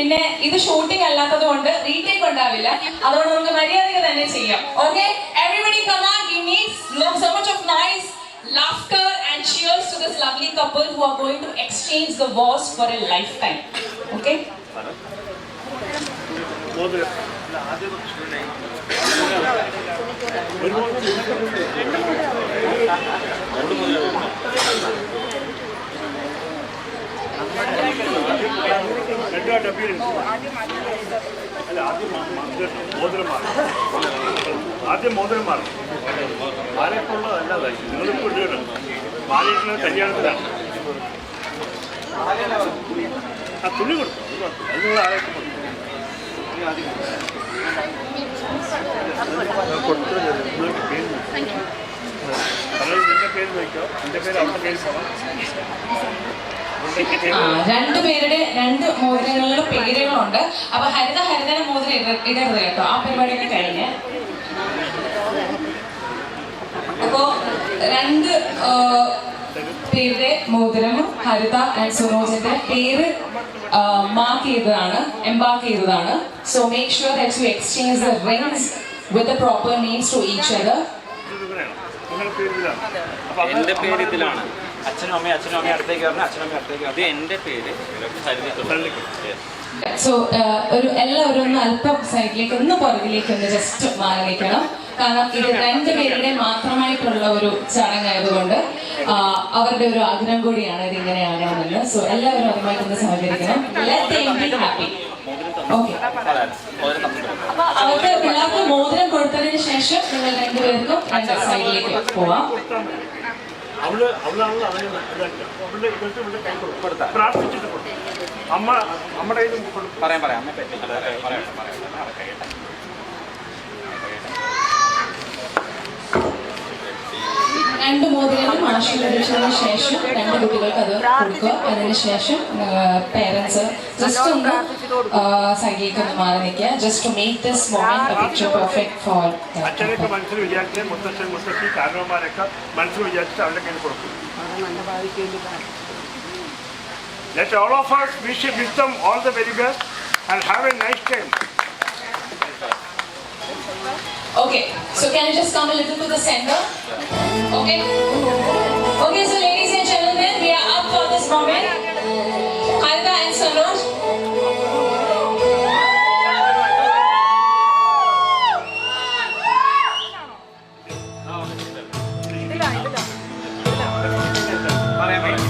പിന്നെ ഇത് ഷൂട്ടിംഗ് അല്ലാത്തത് കൊണ്ട് റീടേക്ക് ഉണ്ടാവില്ല അതുകൊണ്ട് നമുക്ക് മര്യാദ തന്നെ ചെയ്യാം okay everybody come on give me so much of nice laughter and cheers to this lovely couple who are going to exchange the vows for a lifetime okay രണ്ടു ഡബ്ബിയിലുണ്ട് അല്ല ആദ്യം മ- മ- ഇത് മോതിരം മാറും ആദ്യം മോതിരം മാലയ്ക്കുള്ളത് അല്ലാതെ നിങ്ങളിപ്പോൾ ഇടുകയാണ് മാലയിട്ടുള്ളത് കല്യാണത്തിലാണ് ആ തുണി കൊടുക്കും അത് നിങ്ങൾ ആരായിട്ട് കൊടുക്കും രണ്ടുപേരുടെ രണ്ട് മോതിരങ്ങളുടെ പേരുകളുണ്ട്. അപ്പൊ ഹരിത ഹരിതന മോതിരം ഇടരുത് കേട്ടോ. ആ പരിപാടിയൊക്കെ കഴിഞ്ഞ്. അപ്പോ രണ്ട് പേരുടെ മോതിരവും ഹരിത ആൻഡ് സുനോജിന്റെ പേര് മാർക്ക് ചെയ്തതാണ് എംബാർക്ക് ചെയ്തതാണ്. So make sure that you exchange the rings with the proper names to each other പേര് ഇതിലാണ് എന്റെ പേര് ഇതിലാണ്. അച്ഛനും അമ്മയും അച്ഛനും അമ്മയും അടുത്തേക്ക് വരണം. അച്ഛനും അമ്മയും അടുത്തേക്ക് അത് എന്റെ പേര്. സോ ഒരു എല്ലാവരും ഒന്ന് അല്പം സൈഡിലേക്ക് ഒന്ന് പുറകിലേക്ക് ഒന്ന് ജസ്റ്റ് മാറി നിൽക്കണം കാരണം ഇത് രണ്ടുപേരുടെ മാത്രമായിട്ടുള്ള ഒരു ചടങ്ങായതുകൊണ്ട് അവരുടെ ഒരു ആഗ്രഹം കൂടിയാണ് ഇത് ഇങ്ങനെയാകണമെന്ന് സോ എല്ലാവരും അതുമായിട്ടൊന്ന് സഹകരിക്കണം. ഹാപ്പി ഓക്കെ അവർക്ക് കൊടുത്തതിന് ശേഷം നിങ്ങൾ രണ്ടുപേർക്കും രണ്ട് സൈഡിലേക്ക് പോവാം. അവൾ അവളാണല്ലോ അവനെ ഇതാക്കുക അവളുടെ ഇവർക്ക് ഇവിടെ കൈ കൊടുക്കും. കൊടുത്താ. പ്രാർത്ഥിച്ചിട്ട് കൊടുക്കും. അമ്മ അമ്മയുടെ കയ്യിൽ പറയാം പറയാം. പറയാം പറയാം പറയാം രണ്ട് മോതിരങ്ങളും ആശീർവദിച്ചതിന് ശേഷം രണ്ട് കുട്ടികൾക്ക് അത് കൊടുക്കുക അതിനുശേഷം പേരൻസ് ജസ്റ്റ് ഒന്ന് ഒന്ന് മാറി നിൽക്കുക. Just to make this moment picture perfect for Let all of us wish, you wisdom. All the very best and have a nice time. Okay, so can you just come a little to the center? Okay. Okay, so ladies and gentlemen, we are up for this moment. Harita and Sanoj. പറയാം പറയാം